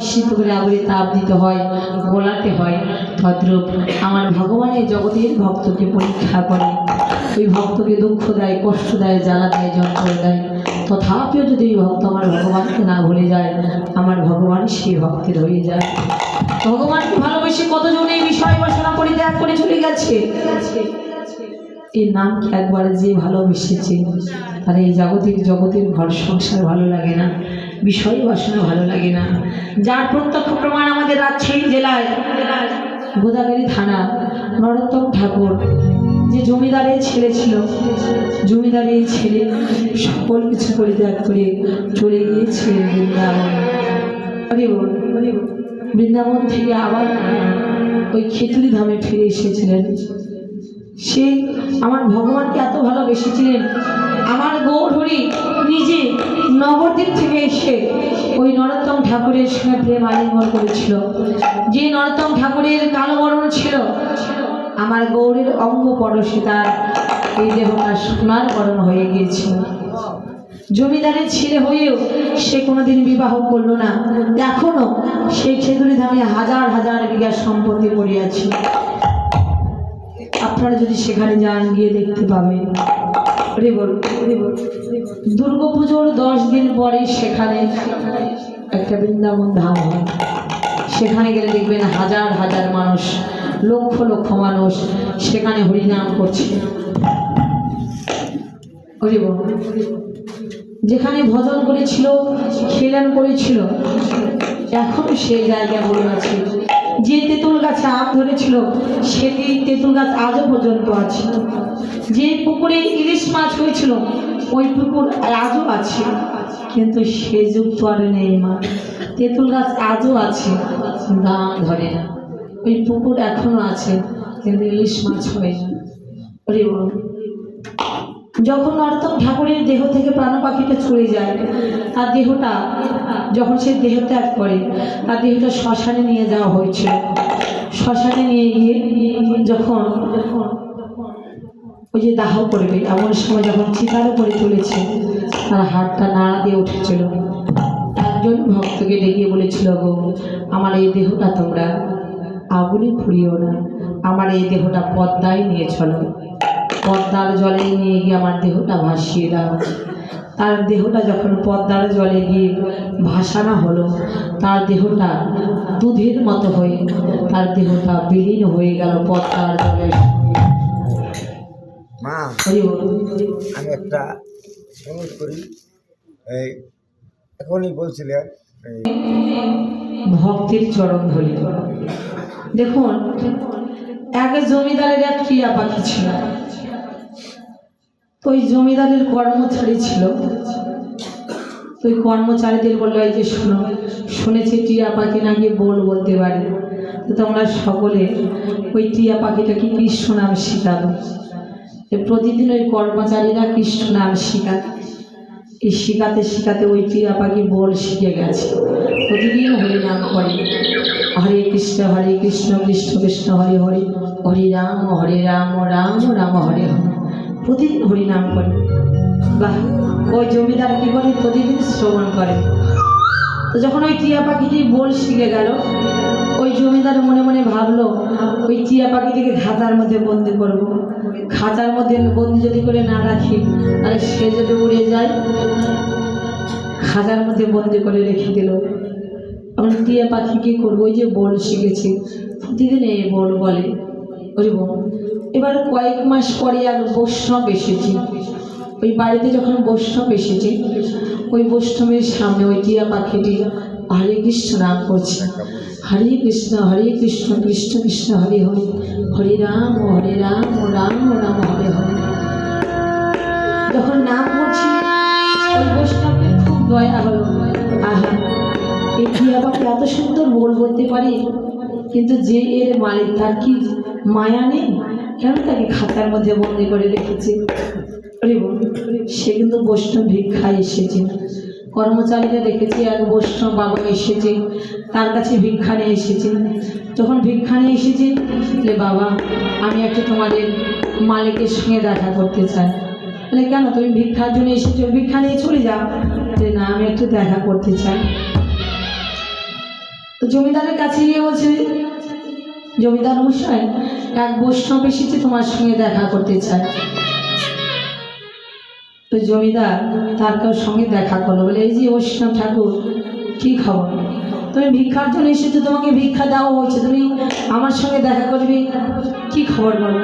শীত করে আগুনে তাপ দিতে হয়, গোলাতে হয়। ভদ্রূপ আমার ভগবানের জগতের ভক্তকে পরীক্ষা করে। ওই ভক্তকে দুঃখ দেয়, কষ্ট দেয়, জ্বালা দেয়, যন্ত্রণা দেয়। তথাপিও যদি ওই ভক্ত আমার ভগবানকে না ভুলে যায়, আমার ভগবান সেই ভক্তের হয়ে যায়। ভগবানকে ভালোবেসে কতজন এই বিষয় বাসনা করে ত্যাগ করে চলে গেছে? এই নামকে একবার যে ভালোবেসেছে? তার এই জাগতিক জগতের ঘর সংসার ভালো লাগে না। বিষয় বাসনা ভালো লাগে না। যার প্রত্যক্ষ প্রমাণ আমাদের রাজশাহী জেলায় গোদাগাড়ি থানা, নরোত্তম ঠাকুর, যে জমিদারের ছেলে ছিল, জমিদারের ছেলে সকল কিছু পরিত্যাগ করে চলে গিয়েছে বৃন্দাবন। বৃন্দাবন থেকে আবার ওই খেতুরি ধামে ফিরে এসেছিলেন। সে আমার ভগবানকে এত ভালোবেসেছিলেন আমার গৌরহরি নিজে নবদ্বীপ থেকে এসে ওই নরোত্তম ঠাকুরের সঙ্গে প্রেম আলিঙ্গন করেছিল। যে নরোত্তম ঠাকুরের কালো বরণ ছিল, আমার গৌরের অঙ্গ পরশে তার এই দেহটা সোনার বরণ হয়ে গিয়েছিল জমিদারের ছেলে হয়েও সে কোনোদিন বিবাহ করল না। এখনও সেই খেজুরি ধামে হাজার হাজার বিঘা সম্পত্তি পড়িয়াছে আপনারা যদি সেখানে যান, গিয়ে দেখতে পাবেন। দুর্গা পুজোর দশ দিন পরে সেখানে একটা বৃন্দাবন ধাম হয়। সেখানে গেলে দেখবেন হাজার হাজার মানুষ, লক্ষ লক্ষ মানুষ সেখানে হরিনাম করছে। যেখানে ভজন করেছিল, খেলান করেছিল, এখন সেই জায়গা বলে আছে যে তেঁতুল গাছে আম ধরেছিল, সেটি তেঁতুল গাছ আজও পর্যন্ত আছে। যে পুকুরে ইলিশ মাছ হয়েছিল, ওই পুকুর আজও আছে। কিন্তু সে যুগ তো আর নেই মা। তেঁতুল গাছ আজও আছে দাম ধরে না। ওই পুকুর এখনও আছে, কিন্তু ইলিশ মাছ হয় না হরি বল। যখন নর্তম ঠাকুরের দেহ থেকে প্রাণ পাখিটা চলে যায়, তার দেহটা যখন সে দেহ ত্যাগ করে, তার দেহটা শ্মশানে নিয়ে যাওয়া হয়েছিল। শ্মশানে নিয়ে গিয়ে যখন ওই যে দাহ করবে এমন সময় যখন চিতার উপরে তুলেছে তার হাতটা নাড়া দিয়ে উঠেছিল। একজন ভক্তকে ডেকে বলেছিল, গো, আমার এই দেহটা তোমরা আগুনে পুড়িও না, আমার এই দেহটা পদ্মায় নিয়ে চলো। পদ্মার জলে নিয়ে গিয়ে আমার দেহটা ভাসিয়ে দাও। তার দেহটা যখন পদ্মার জলে গিয়ে ভাসানো হলো, তার দেহটা দুধের মতো হয়ে, তার দেহটা বিলীন হয়ে গেল পদ্মার জলে। আমি একটা অনুরোধ করি, এই, এখনই বলছিলেন ভক্তির চরণ ধরি দেখুন, এক জমিদারের এক টিয়া পাখি ছিল। তো ওই জমিদারের কর্মচারী ছিল। তো ওই কর্মচারীদের বলল, এই যে শোনো, শুনেছি টিয়া পাখি নাকি বল বলতে পারে। তো তোমরা সকলে ওই টিয়া পাখিটাকে কৃষ্ণ নাম শেখাবে তো প্রতিদিন ওই কর্মচারীরা কৃষ্ণ নাম শেখায় এই শিখাতে শিখাতে ওই টিয়া পাখি বল শিখে গেছে। প্রতিদিন হরি নাম করে। হরে কৃষ্ণ হরে কৃষ্ণ কৃষ্ণ কৃষ্ণ, হরে হরে হরে রাম হরে রাম রাম রাম, হরে হরে। প্রতিদিন হরি নাম করে। বাহ! ওই জমিদার কী করে? প্রতিদিন শ্রবণ করে। তো যখন ওই টিয়া পাখিটি বল শিখে গেল জমিদার মনে মনে ভাবলো, ওই টিয়া পাখিটিকে খাঁচার মধ্যে বন্দি করব। খাঁচার মধ্যে বন্দি যদি করে না রাখি, তাহলে সে যদি উড়ে যায়, খাঁচার মধ্যে বন্দি করে রেখে দিল। আমি টিয়া পাখি কী করব? ওই যে বল শিখেছি। প্রতিদিন এই বল। বলে ওই বল এবার কয়েক মাস পরে আর বৈষ্ণব এসেছি। ওই বাড়িতে যখন বৈষ্ণব এসেছে, ওই বৈষ্ণবের সামনে ওই টিয়া পাখিটি হরে কৃষ্ণ নাম করছে। হরে কৃষ্ণ হরে কৃষ্ণ কৃষ্ণ কৃষ্ণ, হরে হরে। হরে রাম হরে রাম রাম রাম, হরে হরে। যখন নাম করছি, ওই বৈষ্ণবের খুব দয়া হলো। আহা এই টিয়া এত সুন্দর বল বলতে পারে? কিন্তু যে এর মালিক, তার কি মায়া নেই? কেন তাকে খাতার মধ্যে বন্দি করে রেখেছে? সে কিন্তু বৈষ্ণব ভিক্ষায় এসেছে। কর্মচারীরা দেখেছি এক বৈষ্ণব বাবা এসেছে, তার কাছে ভিক্ষা নিয়ে এসেছে। যখন ভিক্ষা নিয়ে এসেছে, বলে, বাবা, আমি একটা তোমাদের মালিকের সঙ্গে দেখা করতে চাই। বলে, কেন? তুমি ভিক্ষার জন্য এসেছ ভিক্ষা নিয়ে চলে যাও। যে না, আমি একটু দেখা করতে চাই। তো জমিদারের কাছে গিয়ে বলছে, জমিদার মশাই, এক বৈষ্ণব এসেছে তোমার সঙ্গে দেখা করতে চায় তো জমিদার তার কারোর সঙ্গে দেখা করল, বলে, এই যে বৈষ্ণব ঠাকুর, কী খবর? তুমি ভিক্ষার জন্য এসেছ, তোমাকে ভিক্ষা দেওয়া হয়েছে, তুমি আমার সঙ্গে দেখা করবে, কি খবর বলো?